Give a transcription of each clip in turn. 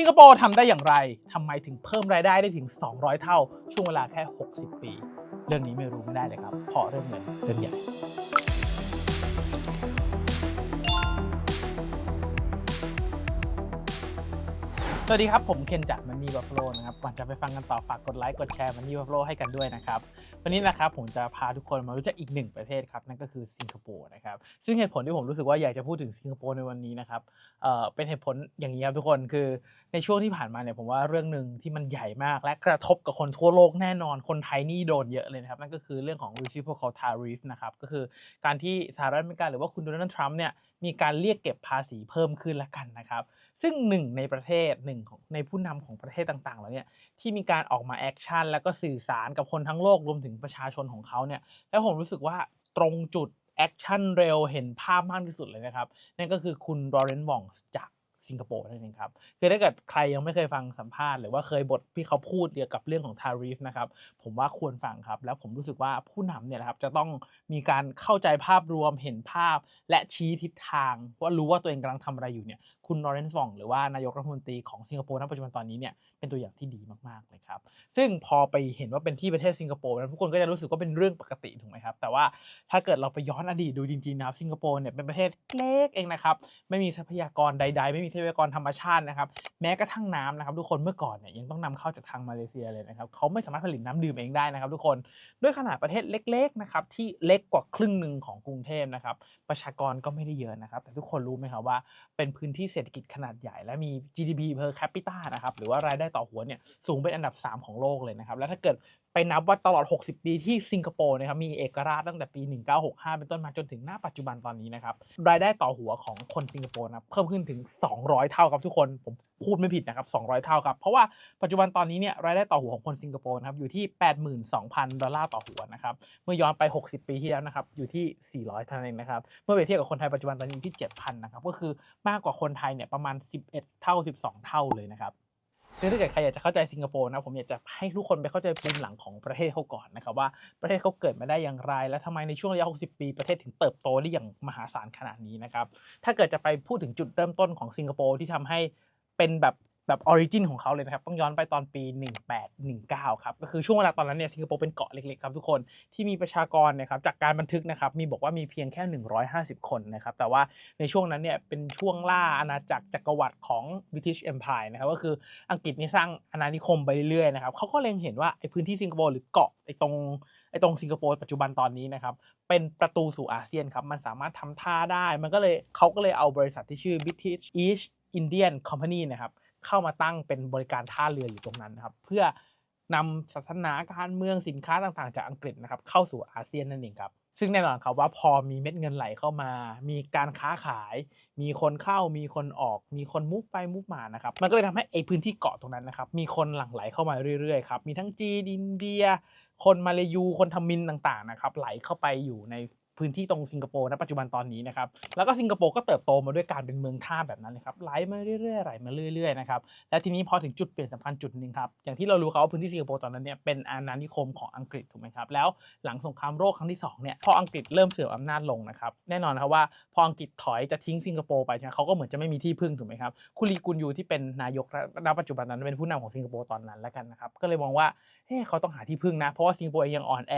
สิงคโปร์ทำได้อย่างไรทำไมถึงเพิ่มรายได้ได้ถึง 200 เท่า ช่วงเวลาแค่ 60 ปี เรื่องนี้ไม่รู้ไม่ได้เลยครับ เพราะเรื่องเงินเรื่องใหญ่สวัสดีครับ ผมเคนจากมันนี่บัฟฟ l o นะครับ ก่อนจะไปฟังกันต่อฝากกดไลค์ กดแชร์มันนี่บัฟฟ l o ให้กันด้วยนะครับ วันนี้นะครับผมจะพาทุกคนมารู้จักอีกหนึ่งประเทศครับนั่นก็คือสิงคโปร์นะครับซึ่งเหตุผลที่ผมรู้สึกว่าอยากจะพูดถึงสิงคโปร์ในวันนี้นะครับเอ่อเป็นเหตุผลอย่างนี้ครับทุกคนคือในช่วงที่ผ่านมาเนี่ยผมว่าเรื่องหนึ่งที่มันใหญ่มากและกระทบกับคนทั่วโลกแน่นอนคนไทยนี่โดนเยอะเลยนะครับนั่นก็คือเรื่องของ reciprocal tariff นะครับก็คือการที่สหรัฐอเมริกาหรือว่าคุณโดนัลด์ทรัมป์เนี่ยมีการเรียกเก็บภาษีเพิ่มขึ้นละกันนะครับ ซึ่งหนึ่งในประเทศหนึ่งของในผู้นำของประเทศต่างๆแล้วเนี่ยที่มีการออกมาแอคชั่นแล้วก็สื่อสารกับคนทั้งโลกรวมถึงประชาชนของเขาเนี่ยแล้วผมรู้สึกว่าตรงจุดแอคชั่นเร็วเห็นภาพมากที่สุดเลยนะครับ นั่นก็คือคุณรอเรนซ์วองจาก สิงคโปร์นั่นเองครับคือถ้าเกิดใครยังไม่เคยฟังสัมภาษณ์หรือว่าเคยบทที่เขาพูดเกี่ยวกับเรื่องของทาริฟนะครับผมว่าควรฟังครับ แล้วผมรู้สึกว่าผู้นำเนี่ยนะครับจะต้องมีการเข้าใจภาพรวมเห็นภาพ และชี้ทิศทางว่ารู้ว่าตัวเองกำลังทำอะไรอยู่เนี่ยคุณลอเรนซ์วองหรือว่านายกรัฐมนตรีของสิงคโปร์ณปัจจุบันตอนนี้เนี่ย เป็นตัวอย่างที่ดีมากๆเลยครับ ซึ่งพอไปเห็นว่าเป็นที่ประเทศสิงคโปร์นะทุกคนก็จะรู้สึกว่าเป็นเรื่องปกติถูกไหมครับ แต่ว่าถ้าเกิดเราไปย้อนอดีตดูจริงๆนะครับสิงคโปร์เนี่ยเป็นประเทศเล็กเองนะครับ ไม่มีทรัพยากรใด ๆ ไม่มีทรัพยากรธรรมชาตินะครับแม้กระทั่งน้ำนะครับ ทุกคนเมื่อก่อนเนี่ยยังต้องนำเข้าจากทางมาเลเซียเลยนะครับเขาไม่สามารถผลิตน้ำดื่มเองได้นะครับ ทุกคนด้วยขนาดประเทศเล็กๆนะครับที่เล็กกว่าครึ่งหนึ่งของกรุงเทพนะครับประชากรก็ไม่ได้เยอะนะครับ แต่ทุกคนรู้ไหมครับว่าเป็นพื้นที่เศรษฐกิจขนาดใหญ่และมี GDP per capita นะครับหรือว่ารายได้ต่อหัวเนี่ยสูงเป็นอันดับ 3 ของโลกเลยนะครับ แล้วถ้าเกิดไปนับว่าตลอด 60 ปีที่สิงคโปร์นะครับมีเอกราชตั้งแต่ปี 1965 เป็นต้นมาจนถึงหน้าปัจจุบันตอนนี้นะครับรายได้ต่อหัวของคนสิงคโปร์นะครับเพิ่มขึ้นถึง 200 เท่าครับทุกคนผมพูดไม่ผิดนะครับ 200 เท่าครับ เพราะว่าปัจจุบันตอนนี้เนี่ยรายได้ต่อหัวของคนสิงคโปร์นะครับอยู่ที่ 82,000 ดอลลาร์ต่อหัวนะครับเมื่อย้อนไป 60 ปีที่แล้วนะครับอยู่ที่ 400เท่านั้นเองนะครับเมื่อไปเทียบกับคนไทยปัจจุบันตอนนี้ที่ 7,000 นะครับก็คือมากกว่าคนไทยเนี่ยประมาณ 11 เท่า 12 เท่าเลยนะครับ ซึ่งถ้าเกิดใครอยากจะเข้าใจสิงคโปร์นะผมอยากจะให้ทุกคนไปเข้าใจภูมิหลังของประเทศเขาก่อนนะครับว่าประเทศเขาเกิดมาได้อย่างไร และทำไมในช่วงระยะ 60 ปีประเทศถึงเติบโตได้อย่างมหาศาลขนาดนี้นะครับถ้าเกิดจะไปพูดถึงจุดเริ่มต้นของสิงคโปร์ที่ทำให้เป็นแบบ แบบออริจินของเขาเลยนะครับ ต้องย้อนไปตอนปี 1819 ครับ ก็คือช่วงเวลาตอนนั้นเนี่ยสิงคโปร์เป็นเกาะเล็กๆครับทุกคนที่มีประชากรนะครับจากการบันทึกนะครับมีบอกว่ามีเพียงแค่ 150 คนนะครับ แต่ว่าในช่วงนั้นเนี่ยเป็นช่วงล่าอาณาจักรจักรวรรดิของ British Empire นะครับก็คืออังกฤษนี่สร้างอาณานิคมไปเรื่อยๆนะครับเขาก็เล็งเห็นว่าไอ้พื้นที่สิงคโปร์หรือเกาะไอ้ตรงไอ้ตรงสิงคโปร์ปัจจุบันตอนนี้นะครับเป็นประตูสู่อาเซียนครับมันสามารถทำท่าได้ มันก็เลยเขาก็เลยเอาบริษัทที่ชื่อ British East Indian Company นะครับ เข้ามาตั้งเป็นบริการท่าเรืออยู่ตรงนั้นนะครับ เพื่อนำศาสนาการเมืองสินค้าต่างๆ จากอังกฤษนะครับ เข้าสู่อาเซียนนั่นเองครับ ซึ่งแน่นอนครับว่าพอมีเม็ดเงินไหลเข้ามา มีการค้าขาย มีคนเข้ามีคนออก มีคนมุกไปมุกมานะครับ มันก็เลยทำให้ไอพื้นที่เกาะตรงนั้นนะครับ มีคนหลั่งไหลเข้ามาเรื่อยๆครับมีทั้งจีนอินเดีย คนมาเลยูคนทมินต่างๆนะครับไหลเข้าไปอยู่ใน พื้นที่ตรงสิงคโปร์ณปัจจุบันตอนนี้นะครับแล้วก็สิงคโปร์ก็เติบโตมาด้วยการเป็นเมืองท่าแบบนั้นเลยครับไหลมาเรื่อยๆไหลมาเรื่อยๆนะครับและทีนี้พอถึงจุดเปลี่ยนสำคัญจุดหนึ่งครับอย่างที่เรารู้ครับว่าพื้นที่สิงคโปร์ตอนนั้นเนี่ยเป็นอาณานิคมของอังกฤษถูกไหมครับแล้วหลังสงครามโลกครั้งที่สองเนี่ยพออังกฤษเริ่มเสื่อมอำนาจลงนะครับแน่นอนครับว่าพออังกฤษถอยจะทิ้งสิงคโปร์ไปใช่ไหมเขาก็เหมือนจะไม่มีที่พึ่งถูกไหมครับคุลีกุนยูที่เป็นนายกณปัจจุบันนั้นเป็นผู้นำของสิงคโปร์ตอนนั้นแล้วกันนะครับก็เลยมองว่าเฮ้เขาต้องหาที่พึ่งนะ เพราะว่าสิงคโปร์ยังอ่อนแอ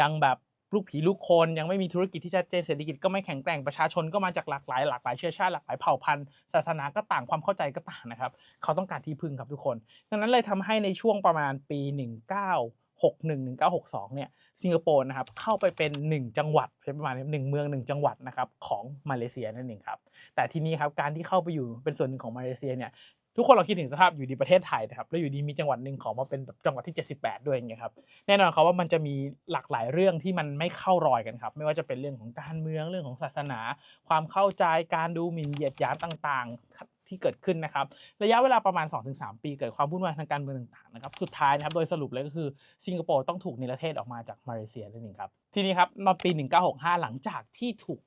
ยังแบบ ลูกผีลูกคนยังไม่มีธุรกิจที่ชัดเจนเศรษฐกิจก็ไม่แข็งแกร่งประชาชนก็มาจากหลากหลายหลากหลายเชื้อชาติหลากหลายเผ่าพันธุ์ศาสนาก็ต่างความเข้าใจก็ต่างนะครับ เขาต้องการที่พึ่งครับทุกคน ดังนั้นเลยทำให้ในช่วงประมาณปี 1961 1962 เนี่ยสิงคโปร์นะครับเข้าไปเป็น 1 จังหวัดเป็นประมาณหนึ่งเมือง 1 จังหวัดนะครับของมาเลเซียนั่นเองครับแต่ทีนี้ครับการที่เข้าไปอยู่เป็นส่วนหนึ่งของมาเลเซียเนี่ย ทุกคนเราคิดถึงสภาพอยู่ดีประเทศไทยนะครับแล้วอยู่ดีมีจังหวัดหนึ่งของมาเป็นแบบจังหวัดที่ 78 ด้วยอย่างเงี้ยครับแน่นอนครับว่ามันจะมีหลากหลายเรื่องที่มันไม่เข้ารอยกันครับ ไม่ว่าจะเป็นเรื่องของการเมืองเรื่องของศาสนา ความเข้าใจการดูหมิ่นเหยียดหยามต่างๆ ที่เกิดขึ้นนะครับระยะเวลาประมาณ 2-3 ปีเกิดความวุ่นวายทางการเมืองต่างๆนะครับสุดท้ายนะครับโดยสรุปเลยก็คือสิงคโปร์ต้องถูกนิรเทศออกมาจากมาเลเซียนั่นเองครับทีนี้ครับในปี 1965 หลังจากที่ถูก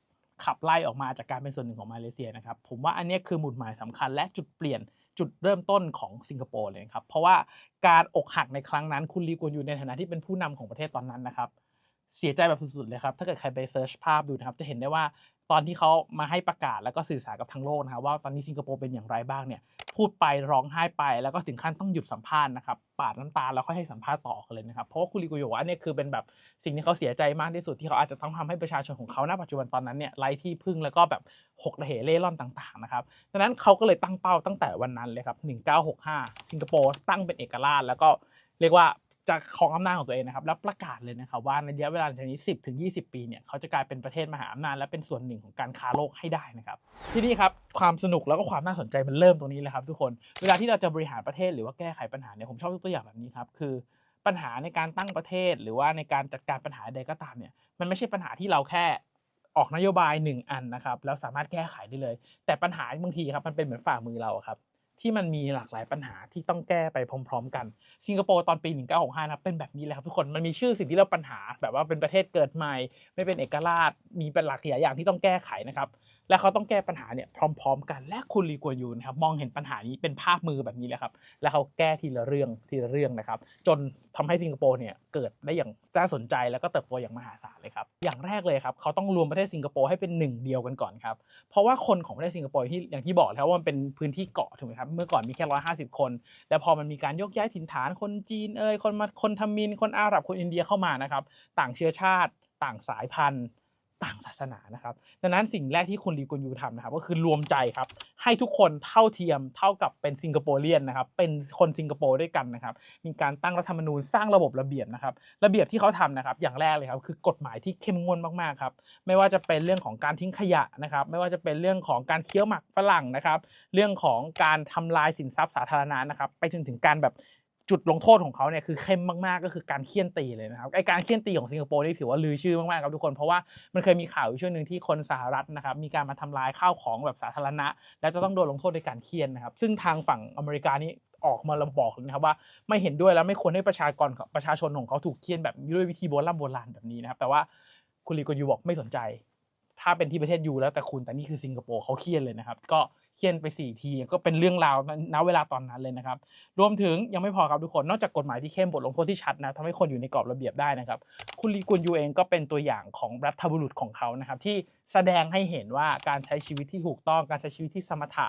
ขับไล่ออกมาจากการเป็นส่วนหนึ่งของมาเลเซียนะครับผมว่าอันนี้คือหมุดหมายสำคัญและจุดเปลี่ยน จุดเริ่มต้นของสิงคโปร์เลยครับ เพราะว่าการอกหักในครั้งนั้นคุณลีกวนอยู่ในฐานะที่เป็นผู้นำของประเทศตอนนั้นนะครับ เสียใจแบบสุดๆเลยครับ ถ้าเกิดใครไปเซิร์ชภาพดูนะครับ จะเห็นได้ว่า ตอนที่เขามาให้ประกาศแล้วก็สื่อสารกับทั้งโลกนะครับว่าตอนนี้สิงคโปร์เป็นอย่างไรบ้างเนี่ยพูดไปร้องไห้ไปแล้วก็ถึงขั้นต้องหยุดสัมภาษณ์นะครับปาดน้ำตาแล้วค่อยให้สัมภาษณ์ต่อกันเลยนะครับเพราะว่าคุณลีกุยบอกว่าเนี่ยคือเป็นแบบสิ่งที่เขาเสียใจมากที่สุดที่เขาอาจจะต้องทำให้ประชาชนของเขาณปัจจุบันตอนนั้นเนี่ยไร้ที่พึ่งแล้วก็แบบหกระเหเล่ร่อนต่างๆนะครับดังนั้นเขาก็เลยตั้งเป้าตั้งแต่วันนั้นเลยครับ1965 สิงคโปร์ตั้งเป็นเอกราชแล้วก็เรียกว่า จะครองอำนาจของตัวเองนะครับ แล้วประกาศเลยนะครับว่าในระยะเวลาจากนี้ 10ถึง20 ปีเนี่ยเขาจะกลายเป็นประเทศมหาอำนาจและเป็นส่วนหนึ่งของการค้าโลกให้ได้นะครับ ที่นี่ครับความสนุกแล้วก็ความน่าสนใจมันเริ่มตรงนี้เลยครับทุกคนเวลาที่เราจะบริหารประเทศหรือว่าแก้ไขปัญหาเนี่ยผมชอบยกตัวอย่างแบบนี้ครับคือปัญหาในการตั้งประเทศ หรือว่าในการจัดการปัญหาใดก็ตามเนี่ยมันไม่ใช่ปัญหาที่เราแค่ออกนโยบายหนึ่งอันนะครับแล้วสามารถแก้ไขได้เลย แต่ปัญหาบางทีครับมันเป็นเหมือนฝ่ามือเราครับ ที่มันมีหลากหลายปัญหาที่ต้องแก้ไปพร้อม ๆ กัน สิงคโปร์ตอนปี 1965นะเป็นแบบนี้เลยครับทุกคนมันมีชื่อสิ่งที่เราปัญหา แบบว่าเป็นประเทศเกิดใหม่ ไม่เป็นเอกราชมีเป็นหลากหลายอย่างที่ต้องแก้ไขนะครับ และเขาต้องแก้ปัญหาเนี่ยพร้อม ๆ กันและคุณลีกัวยูนะครับมองเห็นปัญหานี้เป็นภาพมือแบบนี้เลยครับ แล้วเขาแก้ทีละเรื่องทีละเรื่องนะครับ จนทำให้สิงคโปร์เนี่ยเกิดได้อย่างน่าสนใจแล้วก็เติบโตอย่างมหาศาลเลยครับอย่างแรกเลยครับเขาต้องรวมประเทศสิงคโปร์ให้เป็นหนึ่งเดียวกันก่อนครับเพราะว่าคนของประเทศสิงคโปร์ที่อย่างที่บอกแล้วว่ามันเป็นพื้นที่เกาะถูกไหมครับเมื่อก่อนมีแค่ร้อยห้าสิบคนแล้วพอมันมีการยกย้ายถิ่นฐานคนจีนเอ่ยคนมาคนทมินคนอาหรับคนอินเดียเข้ามานะครับต่างเชื้อชาติต่างสายพันธุ์ ต่างศาสนานะครับ ดังนั้นสิ่งแรกที่คุณลีกุนยูทำนะครับก็คือรวมใจครับ ให้ทุกคนเท่าเทียมเท่ากับเป็นสิงคโปรเลียนนะครับ เป็นคนสิงคโปร์ด้วยกันนะครับ มีการตั้งรัฐธรรมนูญสร้างระบบระเบียบนะครับ ระเบียบที่เขาทำนะครับ อย่างแรกเลยครับคือกฎหมายที่เข้มงวดมากๆครับ ไม่ว่าจะเป็นเรื่องของการทิ้งขยะนะครับ ไม่ว่าจะเป็นเรื่องของการเคี้ยวหมักฝรั่งนะครับ เรื่องของการทำลายสินทรัพย์สาธารณะนะครับ ไปจนถึงการแบบ จุดลงโทษของเขาเนี่ยคือเข้มมากๆก็คือการเคี่ยนตีเลยนะครับไอการเคี่ยนตีของสิงคโปร์นี่ถือว่าลือชื่อมากๆครับทุกคนเพราะว่ามันเคยมีข่าวอยู่ช่วงหนึ่งที่คนสหรัฐนะครับมีการมาทำลายข้าวของแบบสาธารณะ แล้วจะต้องโดนลงโทษในการเคี่ยนนะครับซึ่งทางฝั่งอเมริกานี่ออกมาระบอกเลยนะครับว่าไม่เห็นด้วยแล้วไม่ควรให้ประชากรประชาชนของเขาถูกเคี่ยนแบบด้วยวิธีโบราณโบราณแบบนี้นะครับแต่ว่าคุณลีกอยูบอกไม่สนใจ ถ้าเป็นที่ประเทศยูแล้วแต่คุณแต่นี่คือสิงคโปร์เขาเคียนเลยนะครับ ก็เคียนไป 4 ทีก็เป็นเรื่องราวณเวลาตอนนั้นเลยนะครับ รวมถึงยังไม่พอครับทุกคนนอกจากกฎหมายที่เข้มบทลงโทษที่ชัดนะทำให้คนอยู่ในกรอบระเบียบได้นะครับ คุณลีกุนยูเองก็เป็นตัวอย่างของรัฐบุรุษของเขานะครับ ที่แสดงให้เห็นว่าการใช้ชีวิตที่ถูกต้องการใช้ชีวิตที่สมถะ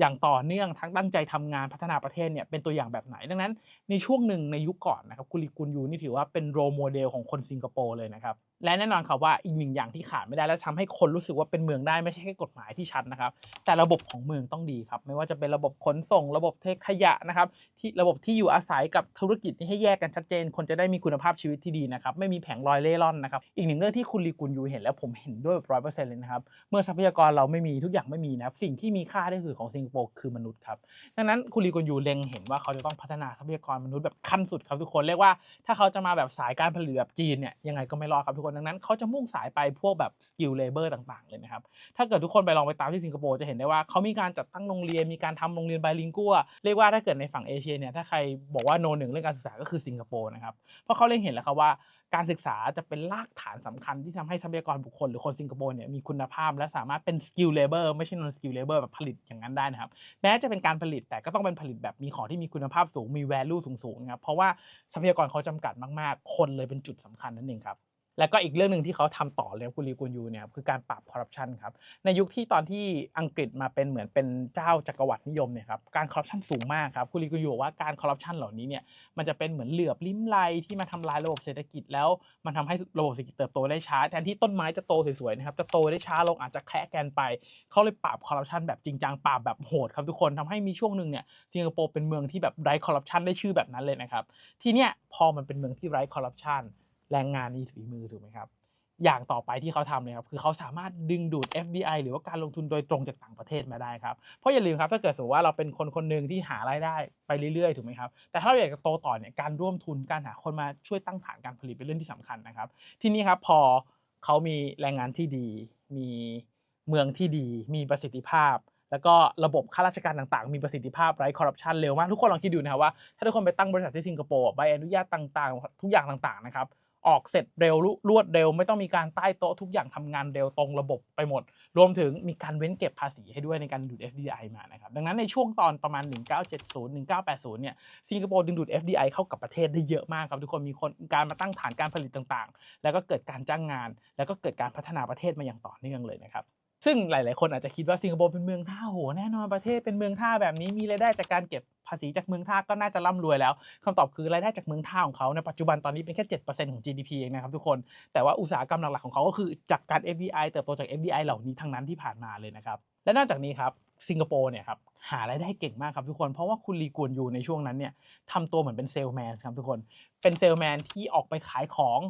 อย่างต่อเนื่องทั้งตั้งใจทำงานพัฒนาประเทศเนี่ยเป็นตัวอย่างแบบไหน ดังนั้นในช่วงหนึ่งในยุคก่อนนะครับคุณลีกุนยูนี่ถือว่าเป็นโรโมเดลของคนสิงคโปร์เลยนะครับและแน่นอนครับว่าอีกหนึ่งอย่างที่ขาดไม่ได้และทำให้คนรู้สึกว่าเป็นเมืองได้ไม่ใช่แค่กฎหมายที่ชัดนะครับ แต่ระบบของเมืองต้องดีครับ ไม่ว่าจะเป็นระบบขนส่ง ระบบเทขยะนะครับ ที่ระบบที่อยู่อาศัยกับธุรกิจที่ให้แยกกันชัดเจน คนจะได้มีคุณภาพชีวิตที่ดีนะครับ ไม่มีแผงลอยเล่ร่อนนะครับ อีกหนึ่งเรื่องที่คุณลีกุนยูเห็นแล้วผมเห็นด้วยร้อยเปอร์เซ็นต์เลยนะครับ เมื่อทรัพยากรเราไม่มีทุกอย่างไม่มีนะครับสิ่งที่มีค่าที่สุดของสิงคโปร์คือมนุษย์ครับดังนั้นคุณลีกุนยูเล็งเห็นว่าเขาจะต้องพัฒนาทรัพยากรมนุษย์แบบขั้นสุดครับทุกคนเรียกว่าถ้าเขาจะมาแบบสายการผลิตแบบจีนเนี่ยยังไงก็ไม่รอดครับทุกคนดังนั้นเขาจะมุ่งสายไปพวกแบบสกิลเลเบอร์ต่างๆเลยนะครับถ้าเกิดทุกคนไปลองไปตามที่สิงคโปร์จะเห็นได้ว่าเขามีการจัดตั้งโรงเรียนมีการทำโรงเรียนไบลิงกัวเรียกว่าถ้าเกิดในฝั่งเอเชียเนี่ยถ้าใครบอกว่าโนหนึ่งเรื่องการศึกษาก็คือสิงคโปร์นะครับเพราะเขาเล็งเห็นแล้วครับว่า การศึกษาจะเป็นรากฐานสำคัญที่ทำให้ทรัพยากรบุคคลหรือคนสิงคโปร์เนี่ยมีคุณภาพ และสามารถเป็นสกิลเลเบอร์ไม่ใช่นอนสกิลเลเบอร์แบบผลิตอย่างนั้นได้นะครับแม้จะเป็นการผลิตแต่ก็ต้องเป็นผลิตแบบมีของที่มีคุณภาพสูงมีแวลูสูงๆนะครับเพราะว่าทรัพยากรเขาจำกัดมากๆ คนเลยเป็นจุดสำคัญนั่นเองครับ แล้วก็อีกเรื่องหนึ่งที่เขาทำต่อเลยคุณลีกุนยูเนี่ยคือการปราบคอร์รัปชันครับในยุคที่ตอนที่อังกฤษมาเป็นเหมือนเป็นเจ้าจักรวรรดินิยมเนี่ยครับการคอร์รัปชันสูงมากครับคุณลีกุนยูบอกว่าการคอร์รัปชันเหล่านี้เนี่ยมันจะเป็นเหมือนเหลือบลิ้มไลที่มาทำลายระบบเศรษฐกิจแล้วมันทำให้ระบบเศรษฐกิจเติบโตได้ช้าแทนที่ต้นไม้จะโตสวยๆนะครับจะโตได้ช้าลงอาจจะแคะแกนไปเขาเลยปราบคอร์รัปชันแบบจริงจังปราบแบบโหดครับทุกคนทำให้มีช่วงหนึ่งเนี่ยสิงคโปร์เป็นเมืองที่แบบไร้คอร์รัปชันได้ชื่อแบบนั้นเลยนะครับทีเนี้ยพอมันเป็นเมืองที่ไร้คอร์รัปชัน แรงงานมีฝีมือถูกไหมครับ อย่างต่อไปที่เขาทำเลยครับคือเขาสามารถดึงดูด FDI หรือว่าการลงทุนโดยตรงจากต่างประเทศมาได้ครับเพราะอย่าลืมครับถ้าเกิดสมมติว่าเราเป็นคนคนหนึ่งที่หารายได้ไปเรื่อยๆถูกไหมครับแต่ถ้าเราอยากจะโตต่อเนี่ยการร่วมทุนการหาคนมาช่วยตั้งฐานการผลิตเป็นเรื่องที่สำคัญนะครับ ทีนี้ครับพอเขามีแรงงานที่ดี มีเมืองที่ดี มีประสิทธิภาพแล้วก็ระบบข้าราชการต่างๆ มีประสิทธิภาพไร้คอร์รัปชันเร็วมาก ทุกคนลองคิดดูนะครับว่า ถ้าทุกคนไปตั้งบริษัทที่สิงคโปร์ใบอนุญาตต่างๆ ทุกอย่างต่างๆนะครับ ออกเสร็จเร็วรวดเร็ว ไม่ต้องมีการใต้โต๊ะทุกอย่างทำงานเร็วตรงระบบไปหมด รวมถึงมีการเว้นเก็บภาษีให้ด้วยในการดูด FDI มานะครับ ดังนั้นในช่วงตอนประมาณ 1970 1980 เนี่ยสิงคโปร์ดึงดูด FDI เข้ากับประเทศได้เยอะมากครับทุกคนมีคนการมาตั้งฐานการผลิตต่างๆ แล้วก็เกิดการจ้างงาน แล้วก็เกิดการพัฒนาประเทศมาอย่างต่อเนื่องเลยนะครับ ซึ่งหลาย ๆ คนอาจจะคิดว่าสิงคโปร์เป็นเมืองท่าโหแน่นอนประเทศเป็นเมืองท่าแบบนี้มีรายได้จากการเก็บภาษีจากเมืองท่าก็น่าจะร่ำรวยแล้วคำตอบคือรายได้จากเมืองท่าของเขาในปัจจุบันตอนนี้เป็นแค่ 7%ของ GDP เองนะครับทุกคน แต่ว่าอุตสาหกรรมหลัก ๆ ของเขาก็คือจากการ FDI เติบโตจาก FDI เหล่านี้ทั้งนั้นที่ผ่านมาเลยนะครับ และนอกจากนี้ครับสิงคโปร์เนี่ยครับหารายได้เก่งมากครับทุกคน เพราะว่าคุณลีกวนยูในช่วงนั้นเนี่ยทำตัวเหมือนเป็นเซลแมนครับทุกคน เป็นเซลแมนที่ออกไปขายของ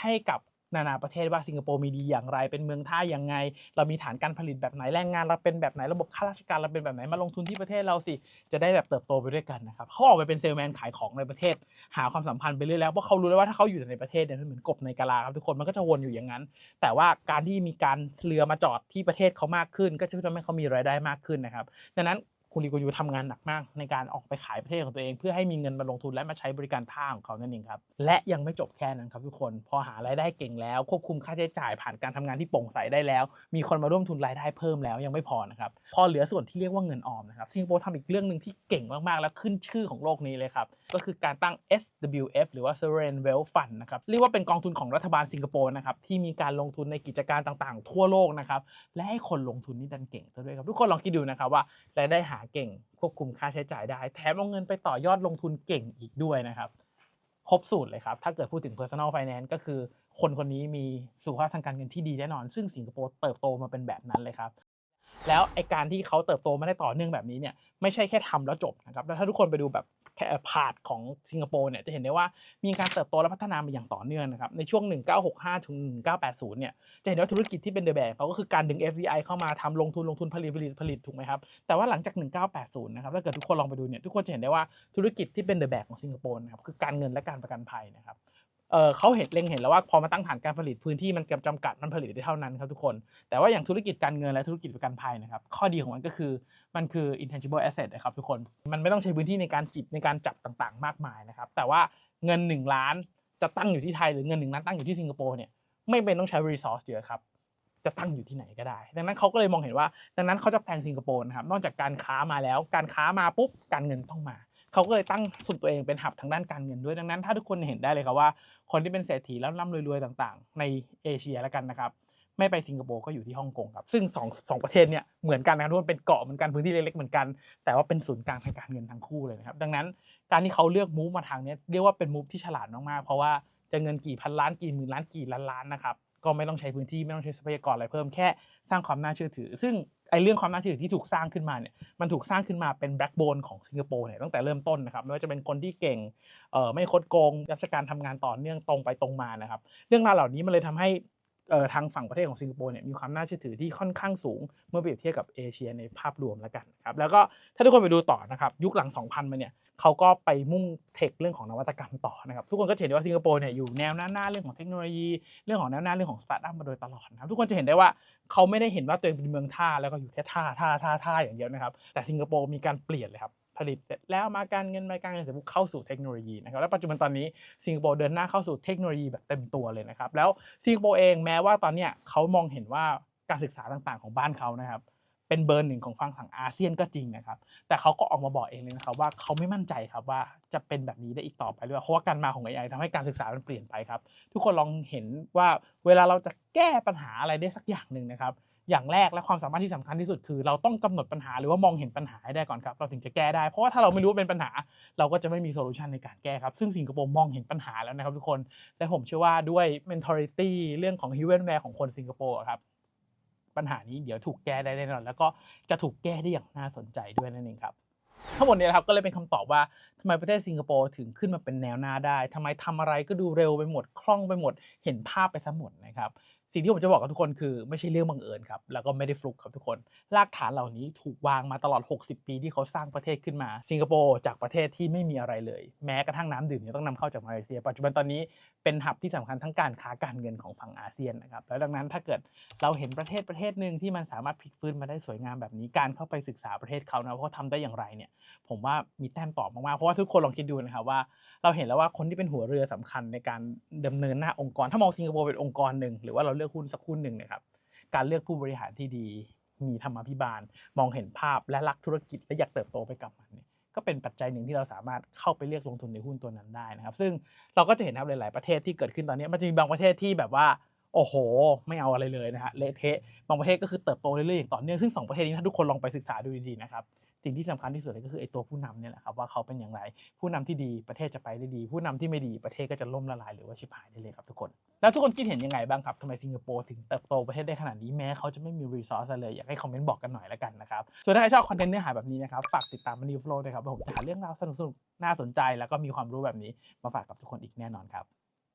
ให้กับ นานาประเทศว่าสิงคโปร์มีดีอย่างไร เป็นเมืองท่ายังไง เรามีฐานการผลิตแบบไหนแรงงานเราเป็นแบบไหนระบบข้าราชการเราเป็นแบบไหนมาลงทุนที่ประเทศเราสิจะได้แบบเติบโตไปด้วยกันนะครับเขาออกไปเป็นเซลแมนขายของในประเทศ หาความสัมพันธ์ไปเรื่อยแล้วเพราะเขารู้แล้วว่าถ้าเขาอยู่ในประเทศเนี่ยมันเหมือนกบในกะลาครับทุกคนมันก็จะวนอยู่อย่างนั้น แต่ว่าการที่มีการเรือมาจอดที่ประเทศเขามากขึ้น ก็จะทำให้เขามีรายได้มากขึ้นนะครับดังนั้น คุณลีกูยูทำงานหนักมากในการออกไปขายประเทศของตัวเอง เพื่อให้มีเงินมาลงทุนและมาใช้บริการท่าของเขานั่นเองครับ และยังไม่จบแค่นั้นครับทุกคน พอหารายได้เก่งแล้ว ควบคุมค่าใช้จ่ายผ่านการทำงานที่โปร่งใสได้แล้ว มีคนมาร่วมทุนรายได้เพิ่มแล้วยังไม่พอนะครับ พอเหลือส่วนที่เรียกว่าเงินออมนะครับสิงคโปร์ทำอีกเรื่องหนึ่งที่เก่งมากๆ และขึ้นชื่อของโลกนี้เลยครับ ก็คือการตั้ง SWF หรือว่า Sovereign Wealth Fund นะครับ เรียกว่าเป็นกองทุนของรัฐบาลสิงคโปร์นะครับที่มีการลงทุนในกิจการต่างๆ ทั่วโลกนะครับ และให้คนลงทุนนี่ดันเก่งซะด้วยครับ ทุกคนลองคิดดูนะครับว่ารายได้หาเก่ง ควบคุมค่าใช้จ่ายได้ แถมเอาเงินไปต่อยอดลงทุนเก่งอีกด้วยนะครับ ครบสูตรเลยครับ ถ้าเกิดพูดถึง personal finance ก็คือ คนคนนี้มีสุขภาพทางการเงินที่ดีแน่นอน ซึ่งสิงคโปร์เติบโตมาเป็นแบบนั้นเลยครับ แล้วไอการที่เขาเติบโตมาได้ต่อเนื่องแบบนี้เนี่ยไม่ใช่แค่ทำแล้วจบนะครับแล้วถ้าทุกคนไปดูแบบแค่พาร์ทของสิงคโปร์เนี่ยจะเห็นได้ว่ามีการเติบโตและพัฒนามาอย่างต่อเนื่องนะครับในช่วง 1965 ถึง 1980 เนี่ยจะเห็นว่าธุรกิจที่เป็นเดอะแบกเขาก็คือการดึง FDI เข้ามาทำลงทุนลงทุนผลิตผลิตผลิตถูกไหมครับแต่ว่าหลังจาก 1980 นะครับถ้าเกิดทุกคนลองไปดูเนี่ยทุกคนจะเห็นได้ว่าธุรกิจที่เป็นเดอะแบกของสิงคโปร์นะครับคือการเงินและการประกันภัยนะครับ เขาเห็นเล็งเห็นแล้วว่าพอมาตั้งฐานการผลิตพื้นที่มันจำกัดมันผลิตได้เท่านั้นครับทุกคน แต่ว่าอย่างธุรกิจการเงินและธุรกิจประกันภัยนะครับข้อดีของมันก็คือมันคือ intangible asset นะครับทุกคนมันไม่ต้องใช้พื้นที่ในการจิบในการจับต่างๆ มากมายนะครับแต่ว่าเงิน 1 ล้านจะตั้งอยู่ที่ไทยหรือเงิน1ล้านตั้งอยู่ที่สิงคโปร์เนี่ยไม่เป็นต้องใช้ resource เยอะครับจะตั้งอยู่ที่ไหนก็ได้ ดังนั้นเขาก็เลยมองเห็นว่า ดังนั้นเขาจะแพลนสิงคโปร์นะครับ นอกจากการค้ามาแล้ว การค้ามาปุ๊บ การเงินต้องมา เขาก็เลยตั้งสุดตัวเองเป็นหับทางด้านการเงินด้วยดังนั้น ถ้าทุกคนเห็นได้เลยครับว่า คนที่เป็นเศรษฐีแล้วร่ำรวยๆต่างๆ ในเอเชียแล้วกันนะครับไม่ไปสิงคโปร์ก็อยู่ที่ฮ่องกงครับ ซึ่งสองสองประเทศเนี่ยเหมือนกันนะครับทุกคนเป็นเกาะเหมือนกันพื้นที่เล็กๆเหมือนกัน แต่ว่าเป็นศูนย์กลางทางการเงินทั้งคู่เลยนะครับ ดังนั้นการที่เขาเลือกมูฟมาทางนี้เรียกว่าเป็นมูฟที่ฉลาดมากๆ เพราะว่าจะเงินกี่พันล้านกี่หมื่นล้านกี่ล้านล้านนะครับ ก็ไม่ต้องใช้พื้นที่ไม่ต้องใช้ทรัพยากรอะไรเพิ่มแค่สร้างความน่าเชื่อถือ ซึ่ง ไอ้เรื่องความน่าเชื่อถือที่ถูกสร้างขึ้นมาเนี่ยมันถูกสร้างขึ้นมาเป็นแบ็กโบนของสิงคโปร์เนี่ยตั้งแต่เริ่มต้นนะครับไม่ว่าจะเป็นคนที่เก่งเอ่อไม่คดโกงราชการทำงานต่อเนื่องตรงไปตรงมานะครับ เรื่องราวเหล่านี้มันเลยทำให้ ทางฝั่งประเทศของสิงคโปร์เนี่ยมีความน่าเชื่อถือที่ค่อนข้างสูง เมื่อเปรียบเทียบกับเอเชียในภาพรวมแล้วกันครับแล้วก็ถ้าทุกคนไปดูต่อนะครับยุคหลัง 2000 มาเนี่ยเขาก็ไปมุ่งเทคเรื่องของนวัตกรรมต่อนะครับทุกคนก็เห็นได้ว่าสิงคโปร์เนี่ยอยู่แนวหน้าหน้าเรื่องของเทคโนโลยีเรื่องของแนวหน้าเรื่องของสตาร์ทอัพมาโดยตลอดนะครับทุกคนจะเห็นได้ว่าเขาไม่ได้เห็นว่าตัวเองเป็นเมืองท่าแล้วก็อยู่แค่ท่าท่าท่าท่าอย่างเดียวนะครับแต่สิงคโปร์มีการเปลี่ยนเลยครับ ผลิตเสร็จแล้วมาการเงินมาการเงินเสร็จปุ๊บเข้าสู่เทคโนโลยีนะครับและปัจจุบันตอนนี้สิงคโปร์เดินหน้าเข้าสู่เทคโนโลยีแบบเต็มตัวเลยนะครับแล้วสิงคโปร์เองแม้ว่าตอนเนี้ยเขามองเห็นว่าการศึกษาต่างๆของบ้านเขานะครับเป็นเบอร์หนึ่งของฝั่งฝั่งอาเซียนก็จริงนะครับ แต่เขาก็ออกมาบอกเองเลยนะครับว่าเขาไม่มั่นใจครับว่าจะเป็นแบบนี้ได้อีกต่อไปหรือเปล่าเพราะว่าการมาของ AI ทำให้การศึกษามันเปลี่ยนไปครับ ทุกคนลองเห็นว่าเวลาเราจะแก้ปัญหาอะไรได้สักอย่างหนึ่งนะครับ อย่างแรกและความสามารถที่สำคัญที่สุดคือ เราต้องกำหนดปัญหาหรือว่ามองเห็นปัญหาให้ได้ก่อนครับ เราถึงจะแก้ได้ เพราะว่าถ้าเราไม่รู้ว่าเป็นปัญหา เราก็จะไม่มีโซลูชันในการแก้ครับ ซึ่งสิงคโปร์มองเห็นปัญหาแล้วนะครับทุกคน และผมเชื่อว่าด้วย mentality เรื่องของ human w a r e ของคนสิงคโปร์ครับ ปัญหานี้เดี๋ยวถูกแก้ได้แน่นอน แล้วก็จะถูกแก้ได้อย่างน่าสนใจด้วยนั่นเองครับทั้งหมดเนี้นครับก็เลยเป็นคำตอบว่าทำไมประเทศสิงคโปร์ถึงขึ้นมาเป็นแนวหน้าได้ทำไมทำอะไรก็ดูเร็วไปหมดคล่องไปหมด เห็นภาพไปทั้งหมดนะครับ สิ่งที่ผมจะบอกกับทุกคนคือไม่ใช่เรื่องบังเอิญครับ แล้วก็ไม่ได้ฟลุกครับทุกคน รากฐานเหล่านี้ถูกวางมาตลอด 60 ปีที่เขาสร้างประเทศขึ้นมา สิงคโปร์จากประเทศที่ไม่มีอะไรเลย แม้กระทั่งน้ำดื่มยังต้องนำเข้าจากมาเลเซีย ปัจจุบันตอนนี้เป็นหับที่สำคัญทั้งการค้าการเงินของฝั่งอาเซียนนะครับ แล้วดังนั้นถ้าเกิดเราเห็นประเทศประเทศหนึ่งที่มันสามารถพลิกฟื้นมาได้สวยงามแบบนี้ การเข้าไปศึกษาประเทศเขานะว่าเขาทำได้อย่างไรเนี่ย ผมว่ามีแต้มตอบมากๆ เพราะว่าทุกคนลองคิดดูนะครับว่า เราเห็นแล้วว่าคนที่เป็นหัวเรือสำคัญในการดำเนินหน้าองค์กร ถ้ามองสิงคโปร์เป็นองค์กรหนึ่งหรือว่าเราเลือกหุ้นสักหุ้นหนึ่งนะครับ การเลือกผู้บริหารที่ดี มีธรรมาภิบาล มองเห็นภาพและรักธุรกิจและอยากเติบโตไปกับมันเนี่ยก็เป็นปัจจัยหนึ่งที่เราสามารถเข้าไปเลือกลงทุนในหุ้นตัวนั้นได้นะครับ ซึ่งเราก็จะเห็นครับหลาย ๆ ประเทศที่เกิดขึ้นตอนนี้มันจะมีบางประเทศที่แบบว่าโอ้โห ไม่เอาอะไรเลยนะฮะเละเทะบางประเทศก็คือเติบโตเรื่อยๆอย่างต่อเนื่องซึ่งสองประเทศนี้ถ้าทุกคนลองไปศึกษาดูดีๆนะครับ สิ่งที่สำคัญที่สุดเลยก็คือไอ้ตัวผู้นำเนี่ยแหละครับว่าเขาเป็นอย่างไร ผู้นำที่ดีประเทศจะไปได้ดี ผู้นำที่ไม่ดีประเทศก็จะล่มละลายหรือว่าชิบหายได้เลยครับทุกคน แล้วทุกคนคิดเห็นยังไงบ้างครับทำไมสิงคโปร์ถึงเติบโตประเทศได้ขนาดนี้แม้เขาจะไม่มีรีซอสเลยอยากให้คอมเมนต์บอกกันหน่อยละกันนะครับส่วนถ้าใครชอบคอนเทนต์เนื้อหาแบบนี้นะครับฝากติดตามมันนิวโฟลด้วยครับผมจะหาเรื่องราวสนุกๆน่าสนใจ แล้วก็มีความรู้แบบนี้มาฝากกับทุกคนอีกแน่นอนครับ